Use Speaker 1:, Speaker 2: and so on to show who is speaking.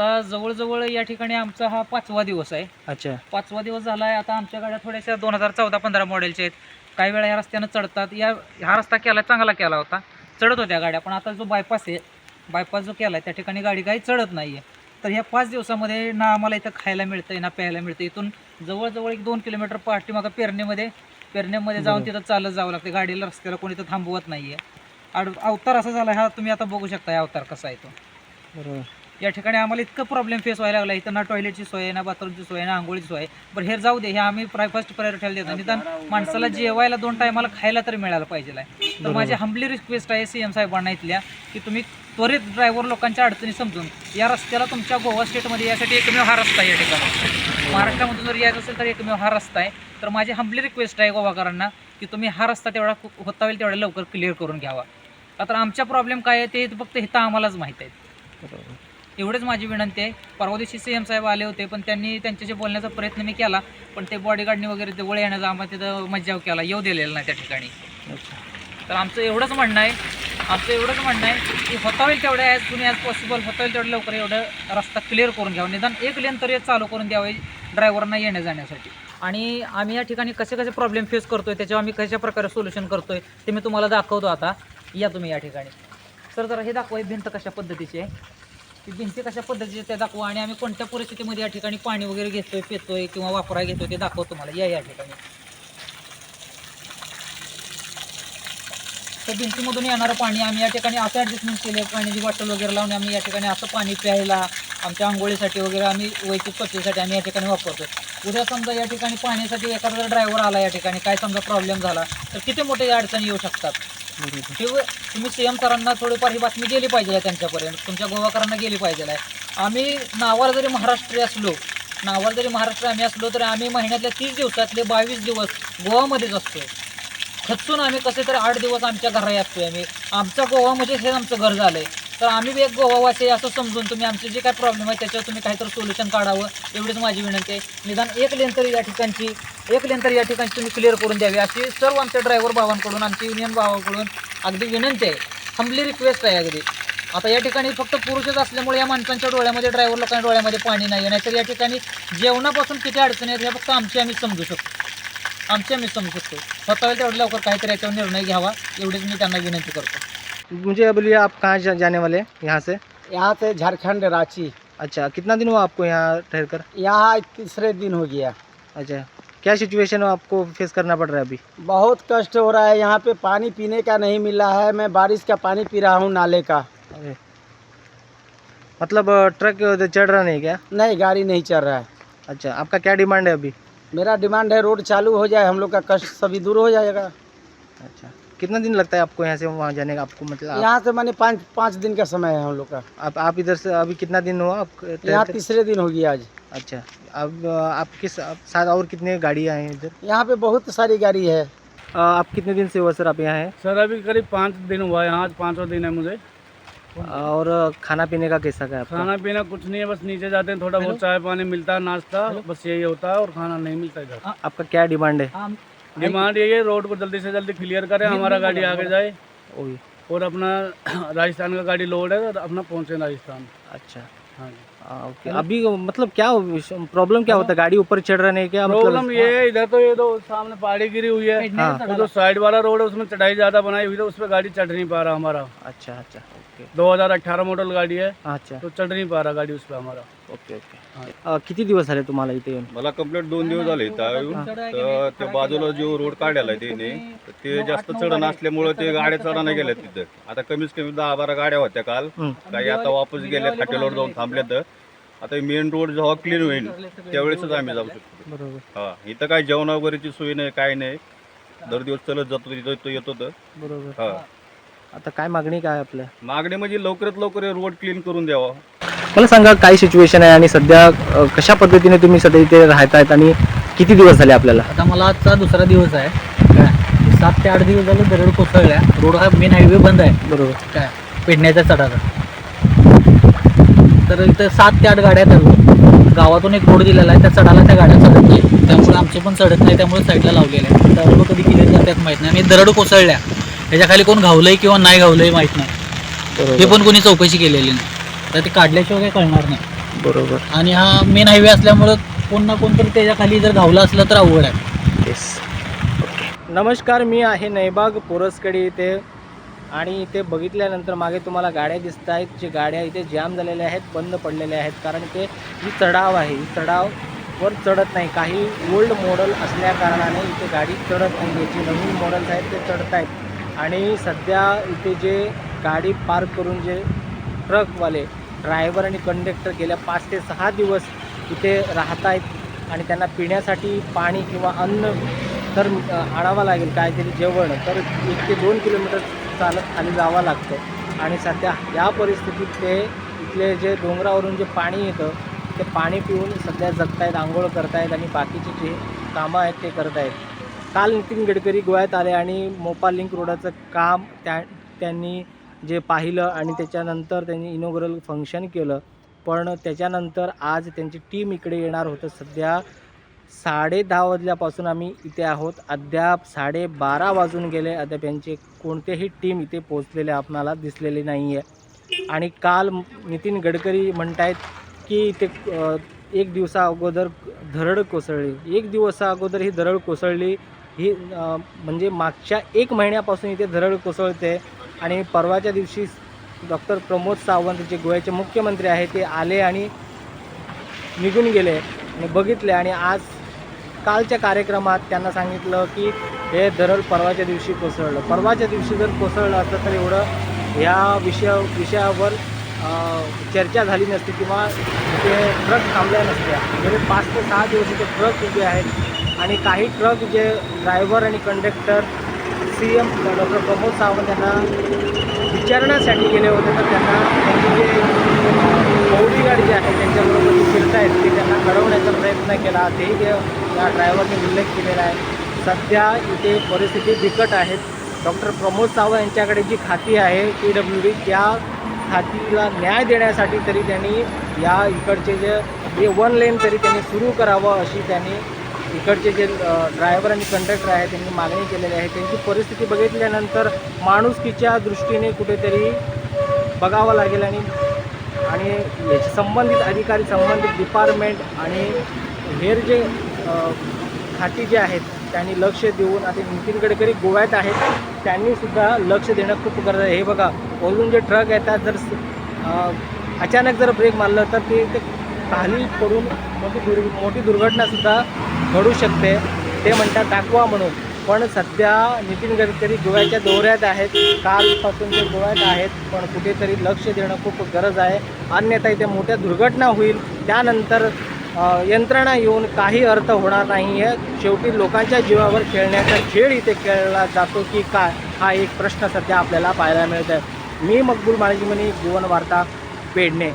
Speaker 1: आता जवळजवळ या ठिकाणी आमचा हा पाचवा दिवस आहे.
Speaker 2: अच्छा.
Speaker 1: पाचवा दिवस झाला आहे आता आमच्या गाड्या थोड्याशा दोन हजार चौदा पंधरा मॉडेलच्या आहेत. काही वेळा या रस्त्यानं चढतात. या हा रस्ता केला चांगला केला होता. चढत होत्या गाड्या. पण आता जो बायपास आहे बायपास जो केला आहे त्या ठिकाणी गाडी काही चढत नाही आहे तर ह्या पाच दिवसामध्ये ना आम्हाला इथं खायला मिळतंय ना प्यायला मिळतं इथून जवळजवळ एक दोन किलोमीटर पाठीमागं पेरणीमध्ये पेरणीमध्ये जाऊन तिथं चालत जावं लागतं गाडीला रस्त्याला कोणी तर थांबवत नाही आहे अवतार असा झाला हा तुम्ही आता बघू शकता अवतार कसा आहे तो.
Speaker 2: बरोबर.
Speaker 1: या ठिकाणी आम्हाला इतकं प्रॉब्लेम फेस व्हायला लागला. इथं ना टॉयलेटची सोय आहे ना बाथरूमची सोय आहे ना आंघोळीची सोय. आहे. बरं हे जाऊ दे हे आम्ही प्राय फर्स्ट प्रायोरिटीला देतो. निदान माणसाला जेवायला दोन टायमाला खायला तरी मिळायला पाहिजे आहे. तर माझी हंबली रिक्वेस्ट आहे सी एम साहेबांना इथल्या की तुम्ही त्वरित ड्रायव्हर लोकांच्या अडचणी समजून या रस्त्याला तुमच्या गोवा स्टेटमध्ये यासाठी एकमेव हा रस्ता आहे या ठिकाणी. महाराष्ट्रामधून जर यायचं असेल तर एकमेव हा रस्ता आहे. तर माझी हंबली रिक्वेस्ट आहे गोवाकरांना की तुम्ही हा रस्ता तेवढा होता होईल तेवढा लवकर क्लिअर करून घ्यावा. तर आमच्या प्रॉब्लेम काय आहे ते फक्त इथं आम्हालाच माहीत आहे.
Speaker 2: बरोबर.
Speaker 1: एवढेच माझी विनंती आहे. परवा दिवशी सी एम साहेब आले होते पण त्यांनी त्यांच्याशी बोलण्याचा प्रयत्न मी केला पण ते बॉडीगार्डने वगैरे जवळ येण्याचा आम्हाला तिथं मज्जाव केला येऊ दिलेला नाही त्या ठिकाणी. तर आमचं एवढंच म्हणणं आहे आमचं एवढंच म्हणणं आहे की होता होईल तेवढं ॲज कुणी ॲज पॉसिबल होता होईल तेवढं लवकर एवढं रस्ता क्लिअर करून घ्यावा. निदान एक लेन तरी चालू करून द्यावे ड्रायव्हरना येण्या जाण्यासाठी. आणि आम्ही या ठिकाणी कसे कसे प्रॉब्लेम फेस करतोय त्याच्यावर आम्ही कशा प्रकारे सोल्युशन करतोय ते मी तुम्हाला दाखवतो आता. या तुम्ही या ठिकाणी. सर जरा हे दाखवा भिंत कशा पद्धतीची आहे? की भिंती कशा पद्धतीचे ते दाखवा? आणि आम्ही कोणत्या परिस्थितीमध्ये या ठिकाणी पाणी वगैरे घेतोय पितोय किंवा वापरा घेतोय ते दाखवतो तुम्हाला. या या ठिकाणी. तर भिंतीमधून येणारं पाणी आम्ही या ठिकाणी असं ॲडजस्टमेंट केलं पाण्याची बॉटल वगैरे लावून आम्ही या ठिकाणी असं पाणी प्यायला आमच्या आंघोळीसाठी वगैरे आम्ही वैयक्तिक स्वच्छतेसाठी आम्ही या ठिकाणी वापरतो उद्या समजा या ठिकाणी पाण्यासाठी एखादा ड्रायव्हर आला या ठिकाणी काय समजा प्रॉब्लेम झाला तर किती मोठे अडचणी येऊ शकतात?
Speaker 2: बरोबर.
Speaker 1: हे व- तुम्ही सी एम सरांना थोडीफार ही बातमी गेली पाहिजे आहे त्यांच्यापर्यंत. तुमच्या गोवाकरांना गेली पाहिजे आहे. आम्ही नावाला जरी महाराष्ट्रीय असलो नावाला जरी महाराष्ट्र आम्ही असलो तरी आम्ही महिन्यातल्या तीस दिवसातले बावीस दिवस गोवामध्येच असतोय. खचून आम्ही कसे तरी आठ दिवस आमच्या घरात असतोय आम्ही. आमचा गोवा म्हणजे हे आमचं घर झालंय. तर आम्ही एक गोवावासी असं समजून तुम्ही आमचे जे काय प्रॉब्लेम आहे त्याच्यावर तुम्ही काहीतरी सोल्युशन काढावं एवढीच माझी विनंती आहे. निदान एक लेन तरी या ठिकाणची एक लेन तरी या ठिकाणची तुम्ही क्लिअर करून द्यावी. अशी सर्व आमच्या ड्रायव्हर भावांकडून आमच्या युनियन भावाकडून अगदी विनंती आहे. हंबली रिक्वेस्ट आहे अगदी. आता या ठिकाणी फक्त पुरुषच असल्यामुळे या माणसांच्या डोळ्यामध्ये ड्रायव्हर लोकांच्या डोळ्यामध्ये पाणी नाही आहे नाहीतर या ठिकाणी जेवणापासून किती अडचणी आहेत हे फक्त आमची आम्ही समजू शकतो. आमची आम्ही समजू शकतो. स्वतःला तेवढं लवकर काहीतरी याच्यावर निर्णय घ्यावा एवढीच मी त्यांना विनंती करतो.
Speaker 2: मुझे बोलिए आप कहाँ जा, जाने वाले हैं? यहाँ से?
Speaker 3: यहाँ से झारखंड रांची।
Speaker 2: अच्छा कितना दिन हुआ आपको यहाँ ठहर कर
Speaker 3: यहाँ तीसरे दिन हो गया।
Speaker 2: अच्छा क्या सिचुएशन आपको फेस करना पड़ रहा है अभी?
Speaker 3: बहुत कष्ट हो रहा है यहाँ पे पानी पीने का नहीं मिला है मैं बारिश का पानी पी रहा हूँ नाले का।
Speaker 2: मतलब ट्रक चढ़ रहा नहीं क्या?
Speaker 3: नहीं गाड़ी नहीं चल रहा है।
Speaker 2: अच्छा आपका क्या डिमांड है अभी?
Speaker 3: मेरा डिमांड है रोड चालू हो जाए हम लोग का कष्ट सभी दूर हो जाएगा।
Speaker 2: अच्छा। कितना दिन लगता है आपको यहाँ से वहाँ जाने का? आपको मतलब आप,
Speaker 3: यहाँ से मैंने पाँच पाँच दिन का समय है हम लोग का।
Speaker 2: आप आप इधर से अभी कितना दिन हुआ आप?
Speaker 3: यहाँ तीसरे दिन हो गया आज।
Speaker 2: अच्छा अब आपके साथ और कितने गाड़ियाँ हैं इधर?
Speaker 3: यहाँ पे बहुत सारी गाड़ी है।
Speaker 2: अ, आप कितने दिन से हुआ सर आप यहाँ हैं?
Speaker 4: सर अभी करीब पाँच दिन हुआ है यहाँ आज पाँचवा दिन है मुझे।
Speaker 2: और खाना पीने का कैसा का है आपका?
Speaker 4: खाना पीना कुछ नहीं है बस नीचे जाते हैं थोड़ा बहुत चाय पानी मिलता है नाश्ता बस यही होता है और खाना नहीं मिलता इधर।
Speaker 2: आपका क्या डिमांड है?
Speaker 4: डिमांड यही है रोड को जल्दी से जल्दी क्लियर करें हमारा गाड़ी आगे जाए। और अपना राजस्थान का गाड़ी लोड है तो अपना पहुँचे राजस्थान।
Speaker 2: अच्छा।
Speaker 4: हाँ जी।
Speaker 2: हाँ, ओके अभी मतलब क्या प्रॉब्लम क्या होता है? गाड़ी ऊपर चढ़ रहा नहीं क्या?
Speaker 4: प्रॉब्लम
Speaker 2: मतलब
Speaker 4: ये है इधर तो ये तो सामने पहाड़ी गिरी हुई है।
Speaker 2: हाँ।
Speaker 4: वो जो साइड वाला रोड है उसमें चढ़ाई ज़्यादा बनाई हुई है उस पर गाड़ी चढ़ नहीं पा रहा हमारा।
Speaker 2: अच्छा अच्छा ओके।
Speaker 4: 2018 मॉडल गाड़ी है
Speaker 2: अच्छा।
Speaker 4: तो चढ़ नहीं पा रहा गाड़ी उस पर हमारा।
Speaker 2: Okay okay. अ, किती दिवस झाले तुम्हाला इथे येऊन?
Speaker 5: मला कंप्लीट दोन दिवस झाले इथं येऊन तर त्या बाजूला जो रोड काढलेला आहे त्याने तर ते जास्त चढण असल्यामुळे ते गाड्या चढायला गेल्या तिथं. आता कमीत कमी दहा बारा गाड्या होत्या काल. काही आता वापस गेल्या हॉटेलवर जाऊन थांबल्या तर आता मेन रोड जेव्हा क्लीन होईल त्यावेळेसच आम्ही जाऊ शकतो.
Speaker 2: बरोबर.
Speaker 5: हा इथं काय जेवण वगैरेची सोय नाही काय नाही. दर दिवस चलत जातो तिथं तो येतो तर.
Speaker 2: बरोबर.
Speaker 5: हा.
Speaker 2: आता काय मागणी काय आपल्या?
Speaker 5: मागणी म्हणजे लवकरात लवकर रोड क्लीन करून द्यावा.
Speaker 2: मला सांगा काय सिच्युएशन आहे आणि सध्या अ, कशा पद्धतीने तुम्ही सध्या इथे राहत आहेत आणि किती दिवस झाले आपल्याला?
Speaker 1: आता मला आजचा दुसरा दिवस आहे. काय? सात ते आठ दिवस झालं दरड कोसळल्या. रोड हा मेन हायवे बंद आहे.
Speaker 2: बरोबर.
Speaker 1: काय? पेडण्याच्या चढाचा तर इथं सात ते आठ गाड्या अजून. गावातून एक रोड दिलेला आहे. त्या चढाला त्या गाड्या चढत नाही त्यामुळे आमचे पण चढत नाही. त्यामुळे साईडला लावलेले आहे त्या रोड कधी क्लिअर करतात माहीत नाही. आणि दरड कोसळल्या. त्याच्याखाली कोण घावलंय किंवा नाही घावलंय माहीत नाही. हे
Speaker 2: बरोबर
Speaker 1: पण कोणी चौकशी केलेली नाही. तर ते काढल्याशिवाय काही कळणार नाही.
Speaker 2: बरोबर.
Speaker 1: आणि हा मेन हायवे असल्यामुळं कोण ना कोणतरी त्याच्याखाली जर घावलं असलं तर अवघड आहे.
Speaker 2: येस नमस्कार मी आहे नैबाग पोरसकडे इथे. आणि इथे बघितल्यानंतर मागे तुम्हाला गाड्या दिसत आहेत. जे गाड्या इथे जाम झालेल्या आहेत बंद पडलेल्या आहेत. कारण ते ही चढाव आहे. ही चढाव वर चढत नाही. काही ओल्ड मॉडेल असल्या कारणाने इथे गाडी चढत नाही जे नवीन मॉडेल्स आहेत ते चढत आहेत आणि सध्या इथे जे गाडी पार्क करून जे ट्रकवाले ड्रायव्हर आणि कंडक्टर गेल्या पाच ते सहा दिवस इथे राहत आहेत आणि त्यांना पिण्यासाठी पाणी किंवा अन्न तर आणावं लागेल काहीतरी जेवण तर एक ते दोन किलोमीटर चालत खाली जावं लागतं. आणि सध्या या परिस्थितीत ते इथले जे डोंगरावरून जे पाणी येतं ते पाणी पिऊन सध्या जगतायत आंघोळ करतायत आणि बाकीचे जे कामं आहेत ते करत आहेत काल नितीन गडकरी गोव्यात आले आणि मोपा लिंक रोडाचं काम त्या त्यांनी जे पाहिलं आणि त्याच्यानंतर त्यांनी इनोग्रल फंक्शन केलं. पण त्याच्यानंतर आज त्यांची टीम इकडे येणार होतं. सध्या साडे दहा वाजल्यापासून आम्ही इथे आहोत. अद्याप साडेबारा वाजून गेले. अद्याप यांचे कोणतेही टीम इथे पोचलेले आपणाला दिसलेले नाही आहे आणि काल नितीन गडकरी म्हणतायत की इथे एक दिवसा अगोदर धरड कोसळली. एक दिवसा अगोदर ही धरड कोसळली. ही म्हणजे मागच्या एक महिन्यापासून इथे धरड कोसळते. आणि परवाच्या दिवशी डॉक्टर प्रमोद सावंत जे गोव्याचे मुख्यमंत्री आहे ते आले आणि निघून गेले आणि बघितले. आणि आज कालच्या कार्यक्रमात त्यांना सांगितलं की हे धरण परवाच्या दिवशी कोसळलं. परवाच्या दिवशी जर कोसळलं असतं तर एवढं ह्या विषया विषयावर चर्चा झाली नसती किंवा ते ट्रक थांबल्या नसत्या. म्हणजे पाच ते सहा दिवस इथे ट्रक उभे आहेत आणि काही ट्रक जे ड्रायव्हर आणि conductor C M doctor Pramod Sawant यांना विचारण्यासाठी गेले होते तर त्यांना त्यांचे जे गाडी जी आहे त्यांच्याबरोबर जे फिरत आहेत ते त्यांना घडवण्याचा प्रयत्न केला. तेही ते या ड्रायव्हरने उल्लेख केलेला आहे सध्या इथे परिस्थिती बिकट आहेत डॉक्टर प्रमोद सावंत यांच्याकडे जी खाती आहे पी डब्ल्यू डी त्या खातीला न्याय देण्यासाठी तरी त्यांनी या इकडचे जे जे वन लेन तरी त्यांनी सुरू करावं अशी त्यांनी इकडचे जे ड्रायव्हर आणि कंडक्टर आहेत त्यांनी मागणी केलेली आहे. त्यांची परिस्थिती बघितल्यानंतर माणुसकीच्या दृष्टीने कुठेतरी बघावं लागेल आणि आणि याचे संबंधित अधिकारी संबंधित डिपार्टमेंट आणि हेर जे खाती जे आहेत त्यांनी लक्ष देऊन आता नितीन गडकरी गोव्यात आहेत त्यांनी सुद्धा लक्ष देणं खूप गरज आहे. हे बघा वरून जे ट्रक येतात जर अचानक जर ब्रेक मारलं तर ते ते खाली पडून मोठी दुर् मोठी दुर्घटनासुद्धा घडू शकते. ते म्हणतात दाखवा म्हणून. पण सध्या नितीन गडकरी गोव्याच्या दौऱ्यात आहेत. कालपासून ते गोव्यात आहेत. पण कुठेतरी लक्ष देणं खूप गरज आहे. अन्यथा इथे मोठ्या दुर्घटना होईल. त्यानंतर यंत्रणा येऊन काही अर्थ होणार नाही आहे शेवटी लोकांच्या जीवावर खेळण्याचा खेळ इथे खेळला जातो की काय? हा एक प्रश्न सध्या आपल्याला पाहायला मिळत आहे मी मकबूल माळजीमनी जीवन वार्ता पेडणे.